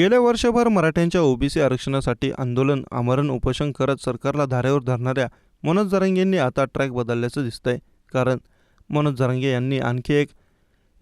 गेल्या वर्षभर मराठ्यांच्या ओबीसी आरक्षणासाठी आंदोलन आमरण उपोषण करत सरकारला धारेवर धरणाऱ्या मनोज जरांगेंनी आता ट्रॅक बदलल्याचं दिसतंय. कारण मनोज जरांगे यांनी आणखी एक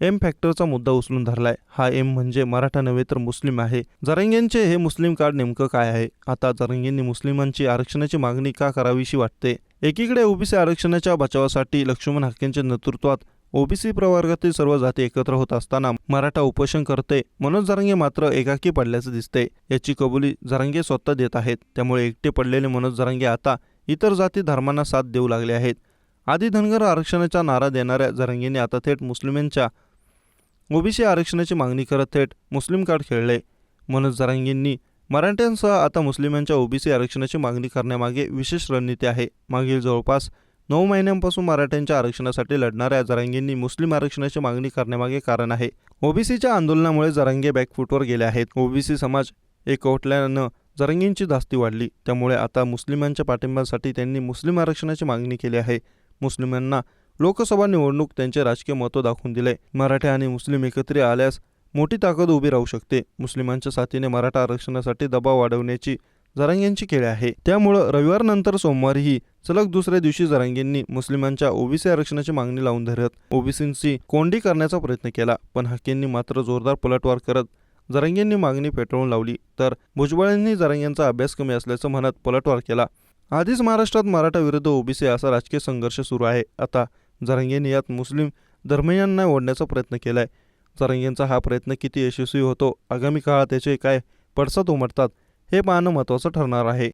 एम फॅक्टरचा मुद्दा उचलून धरलाय. हा एम म्हणजे मराठा नव्हे तर मुस्लिम आहे. जरांगेंचे हे मुस्लिम कार्ड नेमकं काय आहे? आता जरांगेंनी मुस्लिमांची आरक्षणाची मागणी का करावीशी वाटते? एकीकडे ओबीसी आरक्षणाच्या बचावासाठी लक्ष्मण हाकेंच्या नेतृत्वात ओबीसी प्रवर्गातील सर्व जाती एकत्र होत असताना मराठा उपोषण करते मनोज जरंगे मात्र एकाकी पडल्याचं दिसते याची कबुली जरंगे स्वतः देत आहेत. त्यामुळे एकटे पडलेले मनोज जरांगे आता इतर जाती धर्मांना साथ देऊ लागले आहेत. आधी धनगर आरक्षणाचा नारा देणाऱ्या जरांगेंनी आता थेट मुस्लिमांच्या ओबीसी आरक्षणाची मागणी करत थेट मुस्लिम कार्ड खेळले. मनोज जरांगेंनी मराठ्यांसह आता मुस्लिमांच्या ओबीसी आरक्षणाची मागणी करण्यामागे विशेष रणनीती आहे. मागील जवळपास नऊ महिन्यांपासून मराठ्यांच्या आरक्षणासाठी लढणाऱ्या जरांगेंनी मुस्लिम आरक्षणाची मागणी करण्यामागे कारण आहे. ओबीसीच्या आंदोलनामुळे जरांगे बॅकफूटवर गेले आहेत. ओबीसी समाज एकवटल्यानं जरांगींची धास्ती वाढली. त्यामुळे आता मुस्लिमांच्या पाठिंब्यासाठी त्यांनी मुस्लिम आरक्षणाची मागणी केली आहे. मुस्लिमांना लोकसभा निवडणूक त्यांचे राजकीय महत्त्व दाखवून दिले मराठा आणि मुस्लिम एकत्र आल्यास मोठी ताकद उभी राहू शकते. मुस्लिमांच्या साथीने मराठा आरक्षणासाठी दबाव वाढवण्याची जरांगेंची खेळ आहे. त्यामुळं रविवारनंतर सोमवारीही सलग दुसऱ्या दिवशी जरांगेंनी मुस्लिमांच्या ओबीसी आरक्षणाची मागणी लावून धरत ओबीसींची कोंडी करण्याचा प्रयत्न केला. पण हाकेंनी मात्र जोरदार पलटवार करत जरांगेंनी मागणी पेटवून लावली. तर भुजबळांनी जरांगेंचा अभ्यास कमी असल्याचं म्हणत पलटवार केला. आधीच महाराष्ट्रात मराठा विरुद्ध ओबीसी असा राजकीय संघर्ष सुरू आहे. आता जरांगेंनी यात मुस्लिम धर्मीयांना ओढण्याचा प्रयत्न केलाय. जरांगेंचा हा प्रयत्न किती यशस्वी होतो? आगामी काळात त्याचे काय पडसाद उमटतात? हे पाहणं महत्त्वाचं ठरणार आहे.